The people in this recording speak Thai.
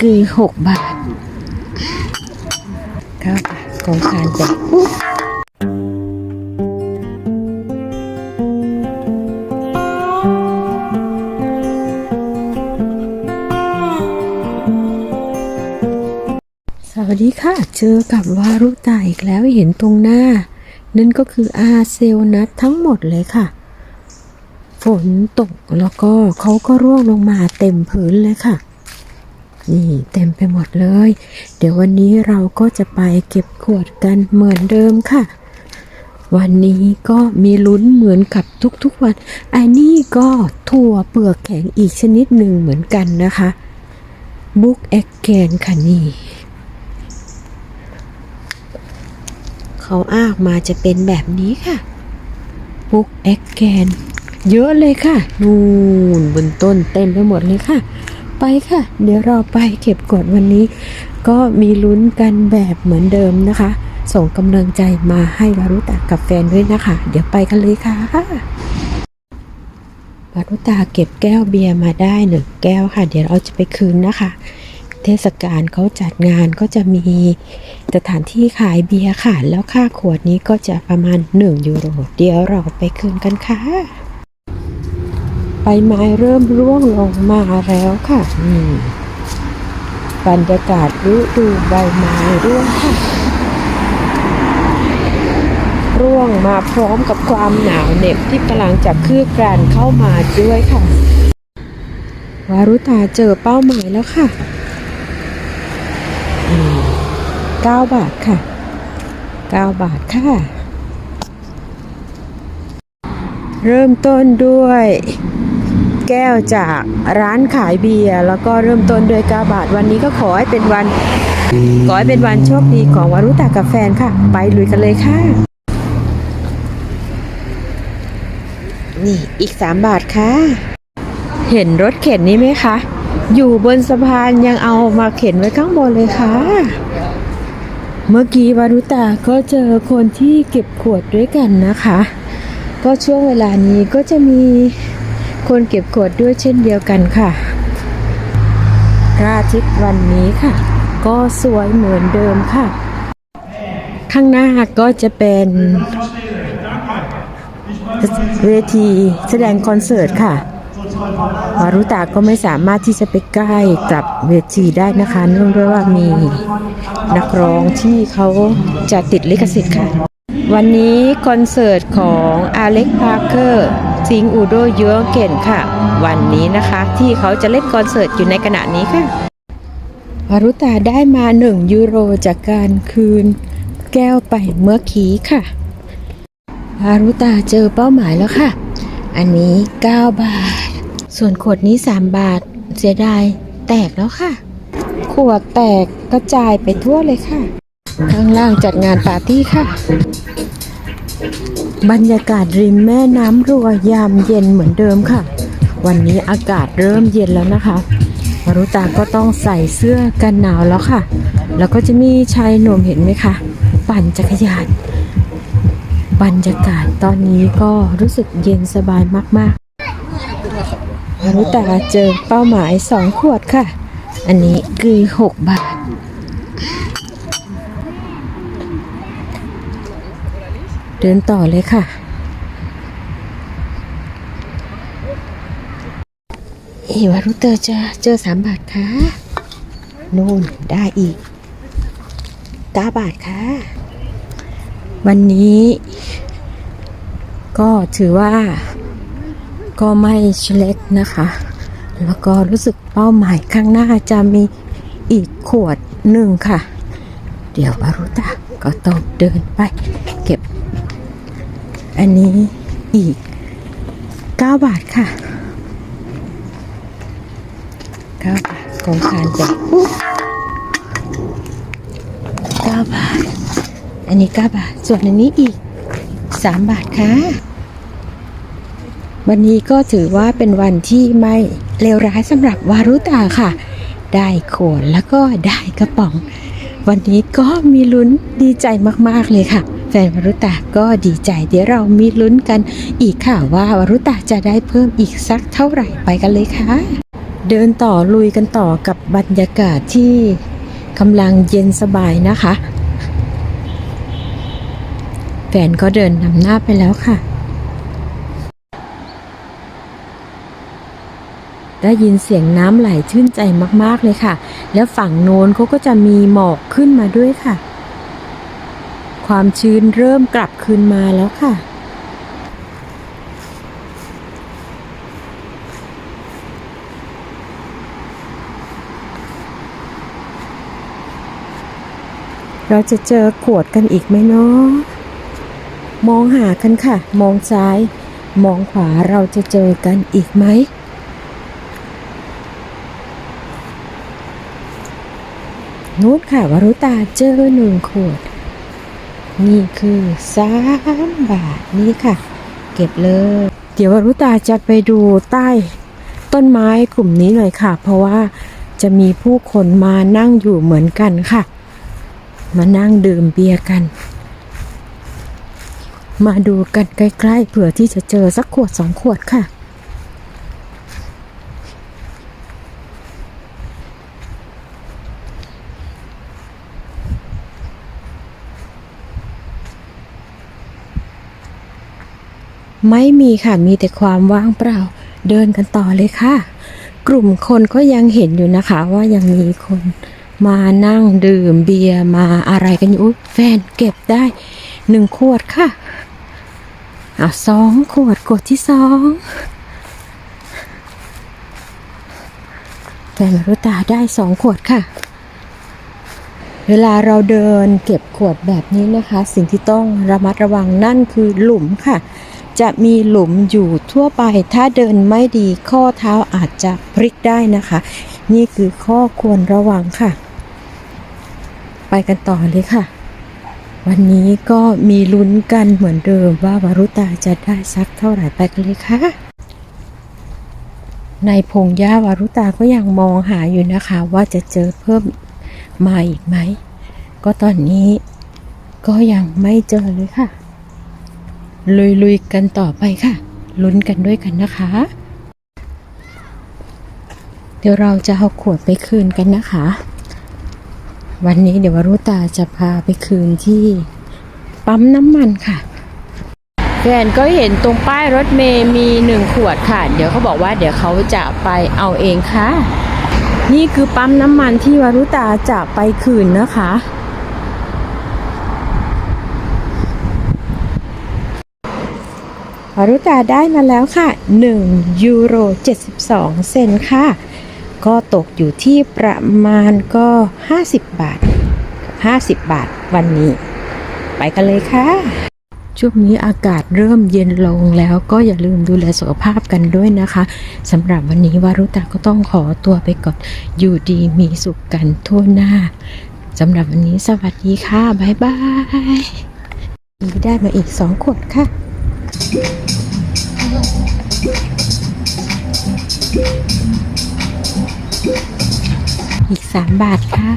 คือหกบาทเก้าบาทของคานแบกปุ๊บสวัสดีค่ะ เจอกับวารุตาอีกแล้วเห็นตรงหน้า นั่นก็คืออาเซลนัททั้งหมดเลยค่ะ ฝนตกแล้วก็เขาก็ร่วงลงมาเต็มพื้นเลยค่ะ นี่เต็มไปหมดเลย เดี๋ยววันนี้เราก็จะไปเก็บขวดกันเหมือนเดิมค่ะ วันนี้ก็มีลุ้นเหมือนกับทุกๆวันอันนี้ก็ถั่วเปลือกแข็งอีกชนิดหนึ่งเหมือนกันนะคะบุ๊กแอกแกนค่ะนี่เขาอ้ากมาจะเป็นแบบนี้ค่ะบุ๊กแอกแกนเยอะเลยค่ะ นูนบนต้นเต็มไปหมดเลยค่ะ ไปค่ะ เดี๋ยวราไปเก็บกดวันนี้ ก็มีลุ้นกันแบบเหมือนเดิมนะคะ ส่งกำลังใจมาให้วารุตากับแฟนด้วยนะคะ เดี๋ยวไปกันเลยค่ะวารุตาเก็บแก้วเบียร์มาได้หนึ่งแก้วค่ะ เดี๋ยวเราจะไปคืนนะคะ เทศกาลเขาจัดงานก็จะมีสถานที่ขายเบียร์ค่ะ แล้วค่าขวดนี้ก็จะประมาณ 1 ยูโร เดี๋ยวเราไปคืนกันค่ะ ใบไม้เริ่มร่วงลงมาแล้วค่ะนี่บรรยากาศฤดูใบไม้ร่วงค่ะ ร่วงมาพร้อมกับความหนาวเหน็บที่กำลังจะคืบกรานเข้ามาด้วยค่ะ วารุตาเจอเป้าหมายแล้วค่ะอืมเก้าบาทค่ะเก้าบาทค่ะ เริ่มต้นด้วย แก้วจากร้านขายเบียร์แล้วก็เริ่มต้นด้วย9บาทวันนี้ก็ขอให้เป็นวัน ขอให้เป็นวันโชคดีของวารุตากับแฟนค่ะ ไปลุยกันเลยค่ะ นี่อีก 3 บาทค่ะ เห็นรถเข็นนี้ไหมคะ อยู่บนสะพานยังเอามาเข็นไว้ข้างบนเลยค่ะ เมื่อกี้วารุตาก็เจอคนที่เก็บขวดด้วยกันนะคะ ก็ช่วงเวลานี้ก็จะมี คนเก็บขวดด้วยเช่นเดียวกันค่ะพระอาทิตย์วันนี้ค่ะ ก็สวยเหมือนเดิมค่ะ ข้างหน้าก็จะเป็นเวทีแสดงคอนเสิร์ตค่ะวารุตาก็ไม่สามารถที่จะไปใกล้กับเวทีได้นะคะเนื่องด้วยว่ามีนักร้องที่เขาจะติดลิขสิทธิ์ค่ะ วันนี้คอนเสิร์ตของอเล็กพาร์เกอร์ ซิงอูโดยูเกนค่ะ วันนี้นะคะที่เขาจะเล่นคอนเสิร์ตอยู่ในขณะนี้ค่ะวารุตาได้มา 1 ยูโรจากการคืนแก้วไปเมื่อกี้ค่ะวารุตาเจอเป้าหมายแล้วค่ะ อันนี้ 9 บาท ส่วนขวดนี้ 3 บาท เสียดายแตกแล้วค่ะ ขวดแตกกระจายไปทั่วเลยค่ะ ข้างล่างจัดงานปาร์ตี้ค่ะ บรรยากาศริมแม่น้ำรัวยามเย็นเหมือนเดิมค่ะ วันนี้อากาศเริ่มเย็นแล้วนะคะมารุตาก็ต้องใส่เสื้อกันหนาวแล้วค่ะ แล้วก็จะมีชายหนุ่มเห็นไหมคะ ปั่นจักรยาน บรรยากาศตอนนี้ก็รู้สึกเย็นสบายมากๆมารุตาเจอเป้าหมายสองขวดค่ะ อันนี้คือ 6 บาท เดินต่อเลยค่ะ เอวารุเตอร์จะเจอสามบาทค่ะนู่นได้อีกเก้าบาทค่ะ วันนี้ ก็ถือว่า ก็ไม่เล็กนะคะ แล้วก็รู้สึกเป้าหมายข้างหน้าจะมีอีกขวดหนึ่งค่ะ เดี๋ยววารุตาก็ต้องเดินไป เก็บ อันนี้อีก 9 บาทค่ะ 9 บาทของคานแบกปุ๊บ9บาท อันนี้ 9 บาท ส่วนอันนี้อีก 3 บาทค่ะ วันนี้ก็ถือว่าเป็นวันที่ไม่เลวร้ายสำหรับวารุตาค่ะ ได้โขนแล้วก็ได้กระป๋อง วันนี้ก็มีลุ้นดีใจมาก ๆ เลยค่ะ ฟนวรุตาก็ดีใจเดี๋ยวเรามีลุ้นกันอีกค่ะว่าวรุตาจะได้เพิ่มอีกสักเท่าไหร่ไปกันเลยค่ะ เดินต่อลุยกันต่อกับบรรยากาศที่กำลังเย็นสบายนะคะ แฟนก็เดินนำหน้าไปแล้วค่ะ ได้ยินเสียงน้ำไหลชื่นใจมากๆเลยค่ะ แล้วฝั่งโน้นเขาก็จะมีหมอกขึ้นมาด้วยค่ะ ความชื้นเริ่มกลับคืนมาแล้วค่ะ เราจะเจอขวดกันอีกไหมเนาะมองหากันค่ะ มองซ้าย มองขวาเราจะเจอกันอีกไหมนู้นค่ะวรุตาเจอหนึ่งขวด นี่คือสามบาทนี่ค่ะ เก็บเลย เดี๋ยววรุตาจะไปดูใต้ต้นไม้กลุ่มนี้หน่อยค่ะ เพราะว่าจะมีผู้คนมานั่งอยู่เหมือนกันค่ะ มานั่งดื่มเบียร์กัน มาดูกันใกล้ๆเผื่อที่จะเจอสักขวดสองขวดค่ะ ไม่มีค่ะมีแต่ความว่างเปล่า เดินกันต่อเลยค่ะ กลุ่มคนก็ยังเห็นอยู่นะคะ ว่ายังมีคนมานั่งดื่มเบียร์มาอะไรกันอยู่แฟนเก็บได้หนึ่งขวดค่ะอะสองขวดขวดที่สองแฟนมารุตาได้สองขวดค่ะ เวลาเราเดินเก็บขวดแบบนี้นะคะ สิ่งที่ต้องระมัดระวังนั่นคือหลุมค่ะ จะมีหลุมอยู่ทั่วไป ถ้าเดินไม่ดีข้อเท้าอาจจะพลิกได้นะคะ นี่คือข้อควรระวังค่ะ ไปกันต่อเลยค่ะ วันนี้ก็มีลุ้นกันเหมือนเดิมว่าวารุตาจะได้สักเท่าไหร่ไปกันเลยค่ะ ในพงหญ้าวารุตาก็ยังมองหาอยู่นะคะ ว่าจะเจอเพิ่มมาอีกไหม ก็ตอนนี้ก็ยังไม่เจอเลยค่ะ ลุยๆกันต่อไปค่ะ ลุ้นกันด้วยกันนะคะ เดี๋ยวเราจะเอาขวดไปคืนกันนะคะ วันนี้เดี๋ยววรุตาจะพาไปคืนที่ปั๊มน้ำมันค่ะแฟนก็เห็นตรงป้ายรถเมย์มีหนึ่งขวดค่ะ เดี๋ยวเขาบอกว่าเดี๋ยวเขาจะไปเอาเองค่ะ นี่คือปั๊มน้ำมันที่วรุตาจะไปคืนนะคะ วารุตาได้มาแล้วค่ะ 1 ยูโร 72 เซนค่ะ ก็ตกอยู่ที่ประมาณก็ 50 บาท 50 บาทวันนี้ ไปกันเลยค่ะ ช่วงนี้อากาศเริ่มเย็นลงแล้วก็อย่าลืมดูแลสุขภาพกันด้วยนะคะสำหรับวันนี้วารุตาก็ต้องขอตัวไปก่อนอยู่ดีมีสุขกันทั่วหน้าสำหรับวันนี้สวัสดีค่ะ บ๊ายบายได้มาอีก2ขวดค่ะ อีกสามบาทค่ะ